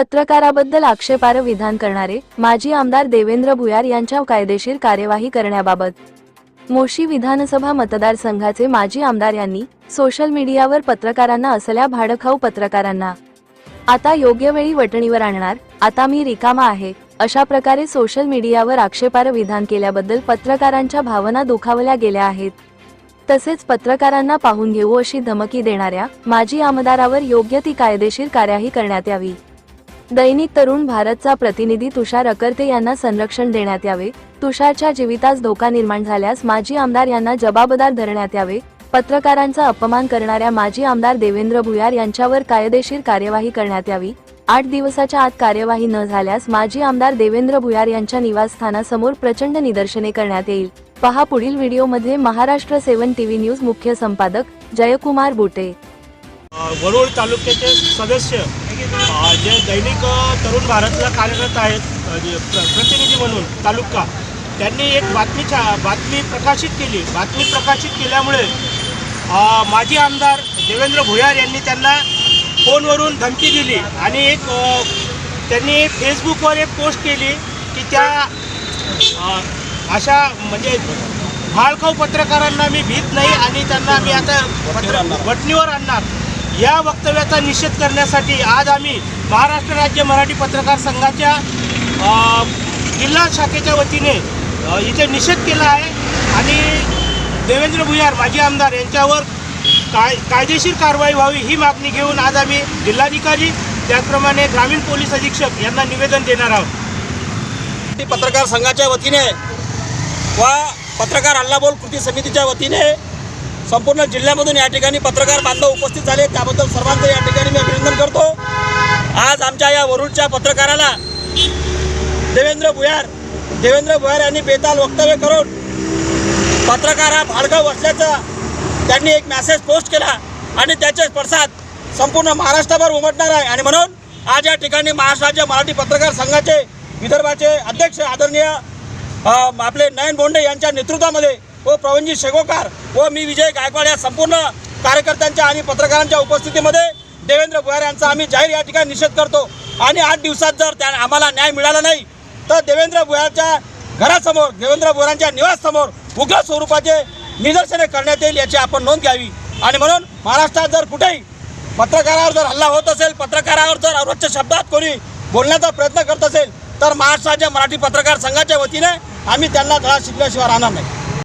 पत्रकाराबद्दल आक्षेपार्ह विधान करणारे माजी आमदार देवेंद्र भुयार यांच्या कायदेशीर कार्यवाही करण्याबाबत मोशी विधानसभा मतदारसंघाचे माजी आमदार यांनी सोशल मीडियावर पत्रकारांना असल्या भाडखाऊ पत्रकारांना आता योग्य वेळी वटणीवर आणणार आता मी रिकामा आहे अशा प्रकारे सोशल मीडियावर आक्षेपार्ह विधान केल्याबद्दल पत्रकारांच्या भावना दुखावल्या गेल्या आहेत. तसेच पत्रकारांना पाहून घेऊ अशी धमकी देणाऱ्या माजी आमदारावर योग्य ती कायदेशीर कार्यवाही करण्यात यावी. दैनिक तरुण भारतचा प्रतिनिधी तुषार अकर्ते यांना संरक्षण देण्यात यावे. तुषारच्या जीवितास धोका निर्माण झाल्यास माजी आमदार यांना जबाबदार धरण्यात यावे. पत्रकारांचा अपमान करणाऱ्या माजी आमदार देवेंद्र भुयार यांच्यावर कायदेशीर कार्यवाही करण्यात यावी. आठ दिवसाच्या आत कार्यवाही न झाल्यास माजी आमदार देवेंद्र भुयार यांच्या निवासस्थानासमोर प्रचंड निदर्शने करण्यात येईल. पहा पुढील व्हिडिओमध्ये महाराष्ट्र सेवन टीव्ही न्यूज मुख्य संपादक जयकुमार बुटे. वरुड तालुक्याचे सदस्य जे दैनिक तरुण भारतला कार्यरत आहेत प्रतिनिधी म्हणून तालुका त्यांनी एक बातमी छा- बातमी प्रकाशित केली. बातमी प्रकाशित केल्यामुळे माजी आमदार देवेंद्र भुयार यांनी त्यांना फोनवरून धमकी दिली आणि एक त्यांनी फेसबुकवर एक पोस्ट केली की त्या अशा म्हणजे भाळखाऊ पत्रकारांना मी भीत नाही आणि त्यांना मी आता पत्र बटणीवर आणणार. या वक्तव्याचा निषेध करण्यासाठी आज आम्ही महाराष्ट्र राज्य मराठी पत्रकार संघाच्या जिल्हा शाखेच्या वतीने इथे निषेध केला आहे. आणि देवेंद्र भुयार माजी आमदार यांच्यावर काय कायदेशीर कारवाई व्हावी ही मागणी घेऊन आज आम्ही जिल्हाधिकारी त्याचप्रमाणे ग्रामीण पोलीस अधीक्षक यांना निवेदन देणार आहोत. पत्रकार संघाच्या वतीने व पत्रकार हल्लाबोल कृती समितीच्या वतीने संपूर्ण जिल्ह्यामधून या ठिकाणी पत्रकार बांधव उपस्थित झाले. त्याबद्दल सर्वांचं या ठिकाणी मी अभिनंदन करतो. आज आमच्या या वरुडच्या पत्रकाराला देवेंद्र भुयार देवेंद्र भुयार यांनी बेताल वक्तव्य करून पत्रकार हा भाडगाव असल्याचा त्यांनी एक मेसेज पोस्ट केला आणि त्याचे पडसाद संपूर्ण महाराष्ट्रभर उमटणार आहे. आणि म्हणून आज या ठिकाणी महाराष्ट्र राज्य मराठी पत्रकार संघाचे विदर्भाचे अध्यक्ष आदरणीय आपले नयन बोंडे यांच्या नेतृत्वामध्ये व प्रवीणजी शेगोकार व मी विजय गायकवाड या संपूर्ण कार्यकर्त्यांच्या आणि पत्रकारांच्या उपस्थितीमध्ये देवेंद्र भुयार यांचा आम्ही जाहीर या ठिकाणी निषेध करतो. आणि आठ दिवसात जर त्या आम्हाला न्याय मिळाला नाही तर देवेंद्र भुयारच्या घरासमोर देवेंद्र भुयारांच्या निवाससमोर उग्र स्वरूपाचे निदर्शने करण्यात येईल याची आपण नोंद घ्यावी. आणि म्हणून महाराष्ट्रात जर कुठेही पत्रकारावर जर हल्ला होत असेल पत्रकारावर जर अरोच्य शब्दात कोणी बोलण्याचा प्रयत्न करत असेल तर महाराष्ट्राच्या मराठी पत्रकार संघाच्या वतीने आम्ही त्यांना धडा शिकल्याशिवाय राहणार नाही.